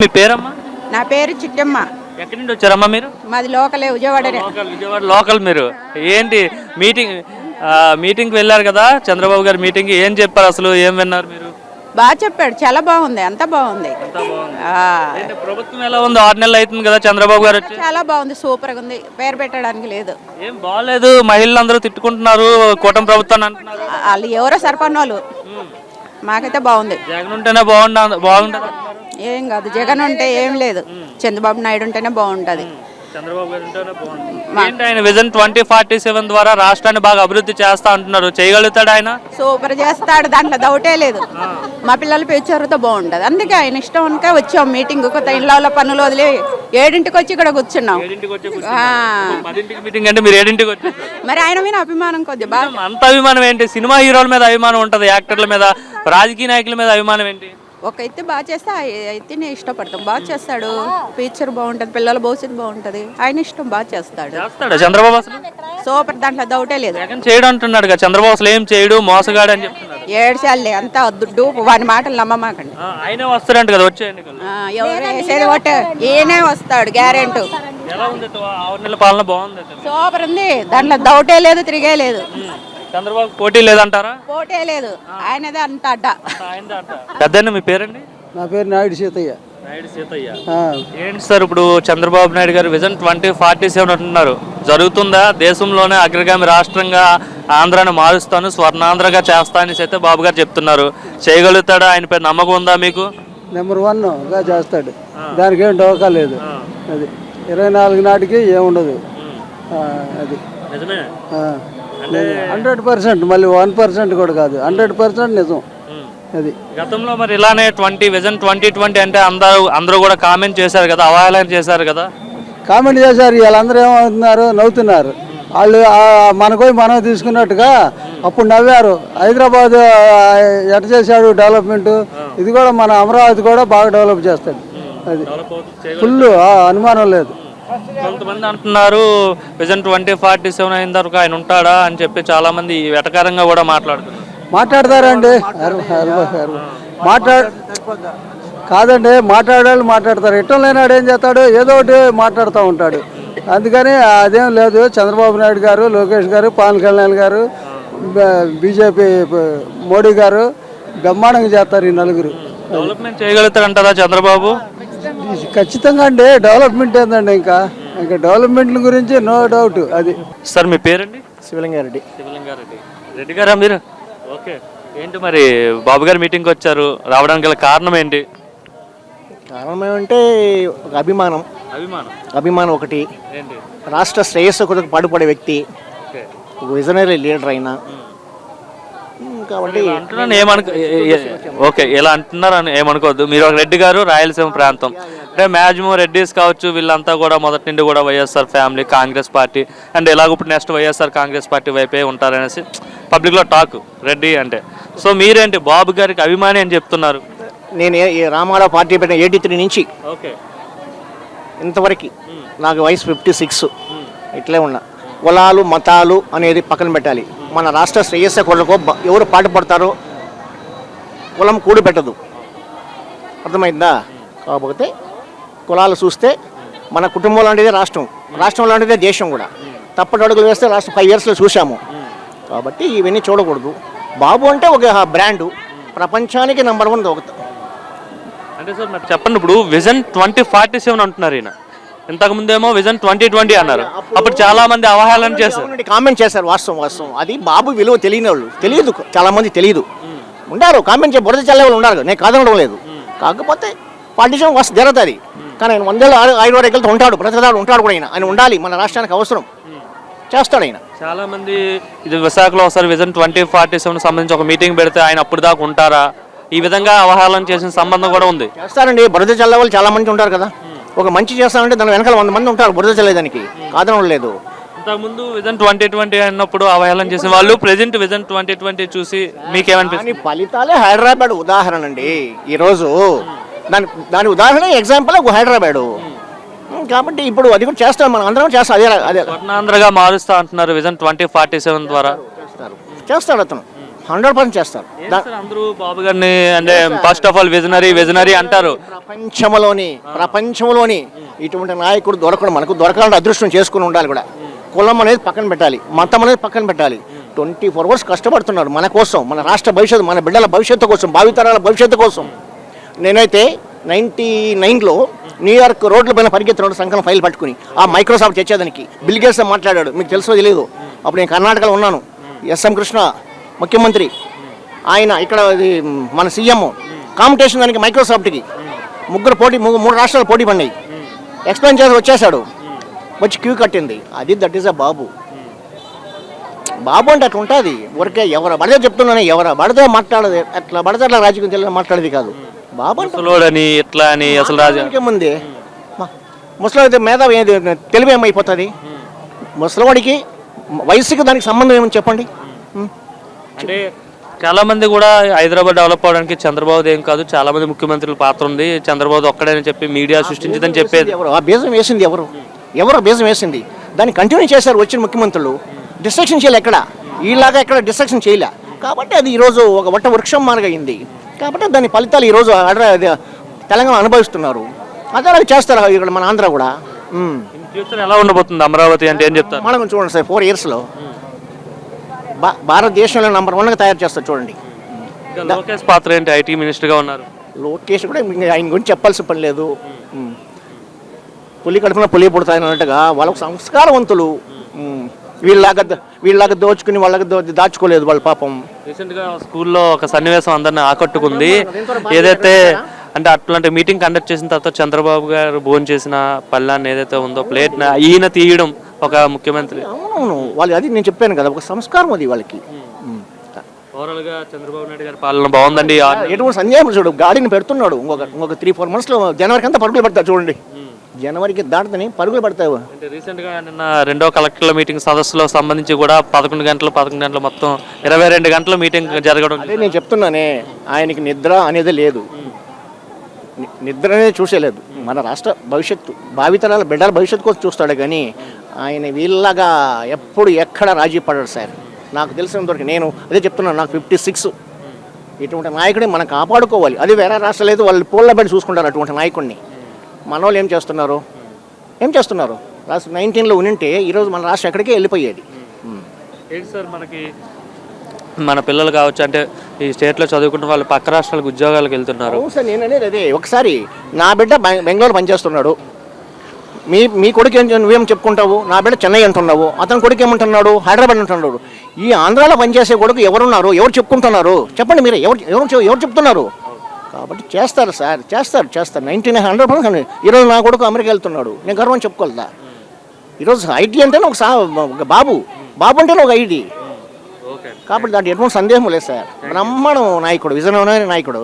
మీ పేరమ్మా? నా పేరు చిట్టమ్మ. ఎక్కడి నుండి వచ్చారమ్మా మీరు? మాది లోకలే విజయవాడనే. లోకల్ విజయవాడ లోకల్ మీరు. ఏంటి మీటింగ్ మీటింగ్కి వెళ్ళారు కదా చంద్రబాబు గారి మీటింగ్ ఏం చెప్పారు అసలు ఏం విన్నారు మీరు? బాగా చెప్పాడు చాలా బాగుంది అంతా బాగుంది. ఆ, ఏంటి, ప్రభుత్వం ఎలా ఉంది? ఆరు నెలలు అవుతుంది కదా చంద్రబాబు గారు వచ్చి? చాలా బాగుంది సూపర్గా ఉంది పేరు పెట్టడానికి లేదు. ఏం బాగాలేదు మహిళలు అందరూ తిట్టుకుంటున్నారు కూటమి ప్రభుత్వాన్ని అంటున్నారు. ఆ- వాళ్ళు ఎవరో సరిపడిన వాళ్ళు. మాకైతే బాగుంది. జగన్ ఉంటేనే బాగుండ బాగుంటుంది. ఏం కాదు. జగన్ ఉంటే ఏం లేదు. చంద్రబాబు నాయుడు ఉంటేనే బాగుంటుంది. చంద్రబాబు గారు ఉంటేనే బాగుంటుంది. ఏంటి ఆయన విజన్ ట్వంటీ ఫార్టీ సెవెన్ ద్వారా రాష్ట్రాన్ని బాగా అభివృద్ధి చేస్తా అంటున్నారు. చేయగలుగుతాడు ఆయన? సూపర్ చేస్తాడు. దాంట్లో డౌటే లేదు. మా పిల్లల ఫ్యూచర్తో బాగుంటుంది. అందుకే ఆయన ఇష్టం అనుక వచ్చాం మీటింగ్. కొత్త ఇళ్ళ పనులు వదిలి ఏడింటికి వచ్చి ఇక్కడ కూర్చున్నాం. మీటింగ్ అంటే మీరు ఏడింటికి వచ్చి మరి ఆయన మీద అభిమానం కొద్ది బాగా. అంత అభిమానం ఏంటి? సినిమా హీరోల మీద అభిమానం ఉంటది. యాక్టర్ల మీద రాజకీయ నాయకుల మీద అభిమానం ఏంటి? ఒక అయితే బాగా చేస్తే ఆ అయితేనే ఇష్టపడతాం బాగా చేస్తాడు. ఫ్యూచర్ బాగుంటుంది పిల్లల భవిష్యత్తు బాగుంటుంది. ఆయన ఇష్టం బాగా చేస్తాడు. చేస్తాడా చంద్రబాబు అసలు? సూపర్ దాంట్లో డౌటే లేదు. జగన్ చేయడు అంటున్నాడు కదా చంద్రబాబు అసలు ఏం చేయడు మోసగాడు అని చెప్తున్నాడు. ఏడ్చాలే అంతా దుడ్డు వాని మాటలు నమ్మమాకండి. ఆయనే వస్తాడంట కదా వచ్చే ఎన్నికలు ఆ, ఎవరు వేసేది ఒకటే ఈయనే వస్తాడు గ్యారెంటీ ఎలా ఉంది అటు? ఆరు నెలల పాలన బాగుంది అటు. సూపర్ ఉంది దాంట్లో డౌటే లేదు తిరిగే లేదు. చంద్రబాబు పోటీ లేదంటారా? పోటే లేదు. ఆయనదే అంత అడ్డ. పెద్ద మీ పేరండి? నా పేరు నాయుడు సీతయ్య. నాయుడు సీతయ్య. ఆ, ఏంటి సార్ ఇప్పుడు చంద్రబాబు నాయుడు గారు విజన్ ట్వంటీ ఫార్టీ సెవెన్ అంటున్నారు. జరుగుతుందా? దేశంలోనే అగ్రగామి రాష్ట్రంగా ఆంధ్రాని మారుస్తాను స్వర్ణాంధ్రగా చేస్తా అనేసి అయితే బాబు గారు చెప్తున్నారు. చేయగలుగుతాడా? ఆయన పేరు నమ్మకం ఉందా మీకు? నెంబర్ వన్గా చేస్తాడు. దానికి ఏం డోకా లేదు. అది ఇరవై నాలుగు నాటికి ఏముండదు. ఆ, అది. నిజమే. హండ్రెడ్ పర్సెంట్ మళ్ళీ వన్ పర్సెంట్ కూడా కాదు. హండ్రెడ్ పర్సెంట్ నిజం. అది. గతంలో మరి ఇలానే ట్వంటీ విజన్ ట్వంటీ ట్వంటీ అంటే అందరూ అందరూ కూడా కామెంట్ చేశారు కదా అవహేళన చేశారు కదా? కామెంట్ చేశారు వీళ్ళందరూ ఏమవుతున్నారు? నవ్వుతున్నారు. వాళ్ళు మనకోయి మనం తీసుకున్నట్టుగా అప్పుడు నవ్వారు. హైదరాబాద్ ఎట చేశాడు డెవలప్మెంట్? ఇది కూడా మన అమరావతి కూడా బాగా డెవలప్ చేస్తాడు. అది. ఫుల్ అనుమానం లేదు. కొంతమంది అంటున్నారు విజన్ ట్వంటీ ఫార్టీ సెవెన్ అయిన తర్వాత ఆయన ఉంటాడా? అని చెప్పి చాలా మంది వెటకారంగా కూడా మాట్లాడుతున్నారు. మాట్లాడతారండి. మాట్లాడ కాదండి మాట్లాడాలి మాట్లాడతారు. ఇట్టం లేనాడు ఏం చేస్తాడు? ఏదో ఒకటి మాట్లాడుతూ ఉంటాడు. అందుకని అదేం లేదు. చంద్రబాబు నాయుడు గారు లోకేష్ గారు పవన్ కళ్యాణ్ గారు బీజేపీ మోడీ గారు బ్రహ్మాండంగా చేస్తారు ఈ నలుగురు. డెవలప్మెంట్ చేయగలుగుతారంటారా చంద్రబాబు? ఖచ్చితంగా అండి డెవలప్మెంట్ ఏందండి ఇంకా? ఇంకా డెవలప్మెంట్ గురించి నో డౌట్ అది. సార్ మీ పేరండి? శివలింగారెడ్డి. శివలింగారెడ్డి. రెడ్డి గారా మీరు? ఓకే. ఏంటి మరి బాబు గారు మీటింగ్కి వచ్చారు రావడానికి గల కారణం ఏంటి? కారణం ఏమంటే ఒక అభిమానం. అభిమానం. అభిమానం ఒకటి. ఏంటి? రాష్ట్ర శ్రేయస్సు కొరకు పాటుపడే వ్యక్తి. ఓకే. విజనరీ లీడర్ అయినా. కాబట్టి అంటున్నాను ఏమనుకో ఓకే ఇలా అంటున్నారు అని ఏమనుకోవద్దు. మీరు ఒక రెడ్డి గారు రాయలసీమ ప్రాంతం. అంటే మ్యాక్సిమం రెడ్డిస్ కావచ్చు వీళ్ళంతా కూడా మొదటి నుండి కూడా YSR family Congress party and ఎలాగ ఇప్పుడు నెక్స్ట్ వైఎస్ఆర్ కాంగ్రెస్ పార్టీ వైపే ఉంటారనేసి పబ్లిక్లో టాక్ రెడ్డి అంటే. సో మీరేంటి బాబు గారికి అభిమాని అని చెప్తున్నారు? నేను ఈ రామారావు పార్టీ పెట్టిన ఎయిటీ త్రీ నుంచి ఓకే. ఇంతవరకు నాకు వయసు ఫిఫ్టీ సిక్స్. ఇట్లే ఉన్నా. కులాలు మతాలు అనేది పక్కన పెట్టాలి. మన రాష్ట్ర శ్రేయస్సు కొరకు ఎవరు పాటుపడతారో కులం కూడి పెట్టదు. అర్థమైందా? కాకపోతే కులాలు చూస్తే మన కుటుంబం లాంటిదే రాష్ట్రం. రాష్ట్రం లాంటిదే దేశం కూడా. తప్పటి అడుగులు వేస్తే రాష్ట్రం ఫైవ్ ఇయర్స్లో చూసాము కాబట్టి ఇవన్నీ చూడకూడదు. బాబు అంటే ఒక బ్రాండు. ప్రపంచానికి నెంబర్ వన్ ఒక అంటే సార్ మరి చెప్పండి ఇప్పుడు విజన్ ట్వంటీ ఫార్టీ సెవెన్ అంటున్నారు ఈయన. ఇంతకు ముందేమో విజన్ ట్వంటీ ట్వంటీ అన్నారు. అప్పుడు చాలా మంది అవహేళన చేశారు. కామెంట్ చేశారు వాస్తవం వాస్తవం. అది బాబు విలువ తెలియని వాళ్ళు. తెలియదు చాలా మంది తెలియదు ఉండారు కామెంట్ చే బురద చల్లే వాళ్ళు ఉన్నారు నేను కాదనడం లేదు. కాకపోతే పార్టీషన్ వస్తు జరుగుతుంది కానీ ఆయన వందేళ్ళు ఆయుర్వేదికలతో ఉంటాడు ప్రతిదాడు ఉంటాడు కూడా ఆయన. ఆయన ఉండాలి మన రాష్ట్రానికి అవసరం. చేస్తాడు ఆయన. చాలా మంది ఇది విశాఖలో ఒకసారి విజన్ ట్వంటీ ఫార్టీ సెవెన్ సంబంధించి ఒక మీటింగ్ పెడితే ఆయన అప్పుడు దాకా ఉంటారా? ఈ విధంగా అవహేళన చేసిన సంబంధం కూడా ఉంది. చేస్తారండి. బురద చల్లే వాళ్ళు చాలా మంది ఉంటారు కదా. ఒక మంచి చేస్తామంటే దాని వెనకాల వంద మంది ఉంటారు బురద చల్లేదానికి కాదనడం లేదు. ఇంతకుముందు విజన్ ట్వంటీ ట్వంటీ అన్నప్పుడు అవహేళన చేసిన వాళ్ళు ప్రెజెంట్ విజన్ ట్వంటీ ట్వంటీ చూసి మీకేమనిపిస్తుంది? ఫలితాలే హైదరాబాద్ ఉదాహరణ అండి. ఈరోజు దాని దాని ఉదాహరణ ఎగ్జాంపుల్ ఒక హైదరాబాదు. కాబట్టి ఇప్పుడు అది కూడా చేస్తాం మనం అందరం చేస్తాం అదే అదే స్వర్ణాంధ్రగా మారుస్తా అంటున్నారు విజన్ ట్వంటీ ఫార్టీ సెవెన్ ద్వారా. చేస్తారు. చేస్తాడు అతను. హండ్రెడ్ పర్సెంట్ చేస్తారు అందరూ బాబు గారిని అంటే first of all visionary visionary అంటారు. ప్రపంచంలోని ప్రపంచంలోని ఇటువంటి నాయకుడు దొరకడం మనకు దొరకాలంటే అదృష్టం చేసుకుని ఉండాలి కూడా. కులం అనేది పక్కన పెట్టాలి మతం అనేది పక్కన పెట్టాలి. ట్వంటీ ఫోర్ అవర్స్ కష్టపడుతున్నారు మన కోసం మన రాష్ట్ర భవిష్యత్తు మన బిడ్డల భవిష్యత్తు కోసం భావితరాల భవిష్యత్తు కోసం. నేనైతే నైంటీ నైన్లో న్యూయార్క్ రోడ్ల పైన పరిగెత్తున్నాడు సంకలం ఫైల్ పట్టుకుని ఆ మైక్రోసాఫ్ట్ తెచ్చేదానికి బిల్ గేట్స్ మాట్లాడాడు. మీకు తెలుసో తెలియదు అప్పుడు నేను కర్ణాటకలో ఉన్నాను. ఎస్ఎం కృష్ణ ముఖ్యమంత్రి. ఆయన ఇక్కడ మన సీఎం. కాంపిటీషన్ దానికి మైక్రోసాఫ్ట్కి. ముగ్గురు పోటీ మూడు రాష్ట్రాలు పోటీ పడినాయి. ఎక్స్ప్లెయిన్ చేసి వచ్చేసాడు వచ్చి క్యూ కట్టింది. అది దట్ ఈస్ అ బాబు. బాబు అంటే అట్లా ఉంటుంది. ఊరికే ఎవరు పడితే చెప్తున్నాను ఎవరు పడితే మాట్లాడదు. అట్లా పడితే అట్లా రాజకీయం తెలియదు మాట్లాడేది కాదు. బాబు ముసలోడని ఇట్లా అని అసలు రాజా ఇంకేముంది ముసలి మేధావి ఏది? తెలివి ఏమైపోతుంది? ముసలివాడికి వయసుకి దానికి సంబంధం ఏమని చెప్పండి. అంటే చాలా మంది కూడా హైదరాబాద్ డెవలప్ అవడానికి చంద్రబాబు ఏం కాదు. చాలా మంది ముఖ్యమంత్రుల పాత్ర ఉంది. చంద్రబాబు ఒక్కడని చెప్పి మీడియా సృష్టించదని చెప్పేది. ఎవరు? ఆ బీజం వేసింది ఎవరు? ఎవరు బీజం వేసింది? దాన్ని కంటిన్యూ చేశారు వచ్చిన ముఖ్యమంత్రులు. డిస్ట్రక్షన్ చేయలే ఎక్కడ? ఈలాగా ఎక్కడ డిస్ట్రక్షన్ చేయలే. కాబట్టి అది ఈరోజు ఒక వట్ట వృక్షం మారగయింది కాబట్టి దాని ఫలితాలు ఈరోజు తెలంగాణ అనుభవిస్తున్నారు. అదే అలాగే చేస్తారు ఇక్కడ మన ఆంధ్ర కూడా. ఫ్యూచర్ ఎలా ఉండబోతుంది అమరావతి అంటే ఏం చెప్తారు? మనం చూడండి సార్ ఫోర్ ఇయర్స్లో భా భారతదేశంలో నెంబర్ వన్గా తయారు చేస్తారు చూడండి. లోకేష్ పాత్ర ఏంటి? ఐటీ మినిస్టర్గా ఉన్నారు. లోకేష్ కూడా ఆయన గురించి చెప్పాల్సిన పని లేదు. పులి కడుపున పులి పుడతాయని అన్నట్టుగా వాళ్ళకు సంస్కారవంతులు. వీళ్ళలాగా ద- వీళ్ళలాగా దోచుకుని వాళ్ళకి దాచుకోలేదు వాళ్ళ పాపం. రీసెంట్గా స్కూల్లో ఒక సన్నివేశం అందరిని ఆకట్టుకుంది. ఏదైతే అంటే అట్లాంటి మీటింగ్ కండక్ట్ చేసిన తర్వాత చంద్రబాబు గారు భోజనం చేసిన పళ్ళాన్ని ఏదైతే ఉందో ప్లేట్ ఈయన తీయడం ఒక ముఖ్యమంత్రి. అవునవును. వాళ్ళు అది నేను చెప్పాను కదా ఒక సంస్కారం అది వాళ్ళకి. ఉమ్. ఓవరాల్గా చంద్రబాబు నాయుడు గారి పాలన బాగుందండి. ఎటువంటి సందేహం చూడు గాడిని పెడుతున్నాడు. ఇంకొక ఇంకొక త్రీ ఫోర్ మంత్స్లో జనవరికి అంతా పరుగులు పెడతారు చూడండి. జనవరికి దాటుతని పరుగులు పెడతావు. అంటే రీసెంట్గా నిన్న రెండో కలెక్టర్ల మీటింగ్ సదస్సులో సంబంధించి కూడా పదకొండు గంటలు పదకొండు గంటలు మొత్తం ఇరవై రెండు గంటల మీటింగ్ జరగడం అదే నేను చెప్తున్నానే ఆయనకి నిద్ర అనేది లేదు. నిద్ర అనేది చూసేలేదు. మన రాష్ట్ర భవిష్యత్తు భావితరాల బిడ్డల భవిష్యత్తు కోసం చూస్తాడు కానీ ఆయన వీళ్ళగా ఎప్పుడు ఎక్కడ రాజీ పడాడు సార్. నాకు తెలిసినంతవరకు నేను అదే చెప్తున్నాను నాకు ఫిఫ్టీ సిక్స్ ఇటువంటి నాయకుడిని మనం కాపాడుకోవాలి. అది వేరే రాష్ట్రాలు అయితే వాళ్ళు బట్టి చూసుకుంటారు అటువంటి నాయకుడిని. మన వాళ్ళు ఏం చేస్తున్నారు? ఏం చేస్తున్నారు? రాష్ట్ర నైన్టీన్లో ఉనింటే ఈరోజు మన రాష్ట్రం ఎక్కడికే వెళ్ళిపోయేది. ఏంటి సార్ మనకి మన పిల్లలు కావచ్చు అంటే ఈ స్టేట్లో చదువుకున్న వాళ్ళు పక్క రాష్ట్రాలకు ఉద్యోగాలకు వెళ్తున్నారు. సార్ నేను అనేది అదే. ఒకసారి నా బిడ్డ బె- బెంగళూరు పనిచేస్తున్నాడు. మీ మీ కొడుకు ఏం నువ్వేం చెప్పుకుంటావు? నా బిడ్డ చెన్నై అంటున్నావు. అతని కొడుకు ఏమంటున్నాడు? హైదరాబాద్ అంటున్నాడు. ఈ ఆంధ్రాలో పనిచేసే కొడుకు ఎవరున్నారు? ఎవరు చెప్పుకుంటున్నారు? చెప్పండి మీరే. ఎవరు ఎవరు ఎవరు చెప్తున్నారు? కాబట్టి చేస్తారు సార్ చేస్తారు చేస్తారు. నైన్టీ నైన్ హండ్రెడ్ పర్సెంట్ ఈరోజు నా కొడుకు అమెరికా వెళ్తున్నాడు. నేను గర్వం చెప్పుకోలేదా ఈరోజు ఐటీ అంటేనే ఒక సా ఒక బాబు. బాబు అంటేనే ఒక ఐటీ కాబట్టి దాంట్లో ఎటువంటి సందేహం లేదు సార్. బ్రహ్మాండం నాయకుడు విజయనగరం నాయకుడు.